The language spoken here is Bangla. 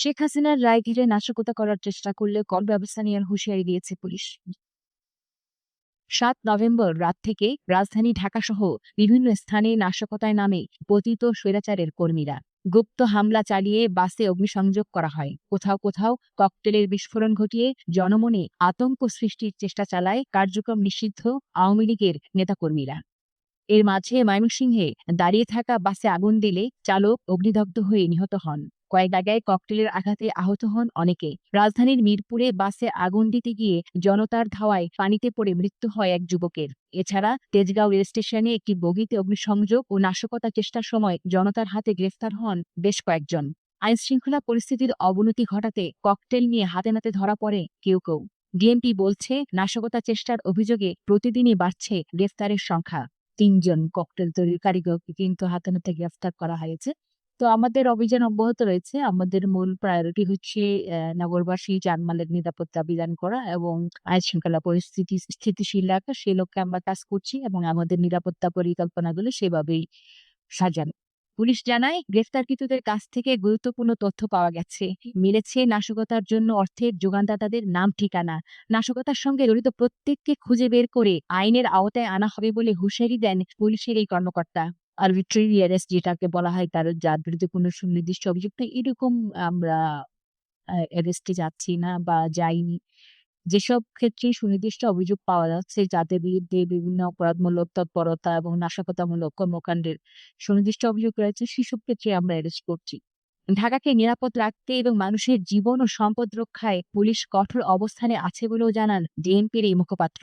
শেখ হাসিনার রায় ঘিরে নাশকতা করার চেষ্টা করলে কর ব্যবস্থা নেওয়ার হুঁশিয়ারি দিয়েছে পুলিশ। সাত নভেম্বর রাত থেকে রাজধানী ঢাকাসহ বিভিন্ন স্থানে নাশকতায় নামে পতিত স্বৈরাচারের কর্মীরা। গুপ্ত হামলা চালিয়ে বাসে অগ্নিসংযোগ করা হয়। কোথাও কোথাও ককটেলের বিস্ফোরণ ঘটিয়ে জনমনে আতঙ্ক সৃষ্টির চেষ্টা চালায় কার্যক্রম নিষিদ্ধ আওয়ামী লীগের নেতাকর্মীরা। এর মাঝে ময়মনসিংহে দাঁড়িয়ে থাকা বাসে আগুন দিলে চালক অগ্নিদগ্ধ হয়ে নিহত হন। কয়েক জায়গায় ককটেলের আঘাতে আহত হন অনেকে। রাজধানীর মিরপুরে বাসে আগুন দিতে গিয়ে জনতার ধাওয়ায় পানিতে পড়ে মৃত্যু হয় এক যুবকের। এছাড়া তেজগাঁও রেল স্টেশনে একটি বগিতে অগ্নিসংযোগ ও নাশকতা চেষ্টার সময় জনতার হাতে গ্রেফতার হন বেশ কয়েকজন। আইনশৃঙ্খলা পরিস্থিতির অবনতি ঘটাতে ককটেল নিয়ে হাতে নাতে ধরা পড়ে কেউ কেউ। ডিএমপি বলছে, নাশকতা চেষ্টার অভিযোগে প্রতিদিনই বাড়ছে গ্রেফতারের সংখ্যা। তিনজন ককটেল তৈরির কারিগরকে কিন্তু হাতে নাতে গ্রেফতার করা হয়েছে। তো আমাদের অভিযান অব্যাহত রয়েছে। আমাদের মূল প্রায়োরিটি হচ্ছে নগরবাসী যানমালের নিরাপত্তা বিধান করা এবং আইন শৃঙ্খলা পরিস্থিতি স্থিতিশীল রাখা। সেই লক্ষ্যে আমরা কাজ করছি এবং আমাদের নিরাপত্তা পরিকল্পনাগুলো সেভাবেই সাজানো। পুলিশ জানায় গ্রেফতারকৃতদের কাছ থেকে গুরুত্বপূর্ণ তথ্য পাওয়া গেছে। মিলেছে নাশকতার জন্য অর্থের যোগানদাতাদের নাম, ঠিকানা। নাশকতার সঙ্গে জড়িত প্রত্যেককে খুঁজে বের করে আইনের আওতায় আনা হবে বলে হুঁশিয়ারি দেন পুলিশের এই কর্মকর্তা। আরবিট্রারি অ্যারেস্ট যেটাকে বলা হয় তার, যার বিরুদ্ধে কোনো সুনির্দিষ্ট অভিযোগ নেই এরকম আমরা অ্যারেস্টে যাচ্ছি না বা যাইনি। যেসব ক্ষেত্রে সুনির্দিষ্ট অভিযোগ পাওয়া যাচ্ছে, যাদের বিরুদ্ধে বিভিন্ন অপরাধমূলক তৎপরতা এবং নাশকতামূলক কর্মকাণ্ডের সুনির্দিষ্ট অভিযোগ রয়েছে, সেসব ক্ষেত্রে আমরা অ্যারেস্ট করছি। ঢাকাকে নিরাপদ রাখতে এবং মানুষের জীবন ও সম্পদ রক্ষায় পুলিশ কঠোর অবস্থানে আছে বলেও জানান ডিএমপির এই মুখপাত্র।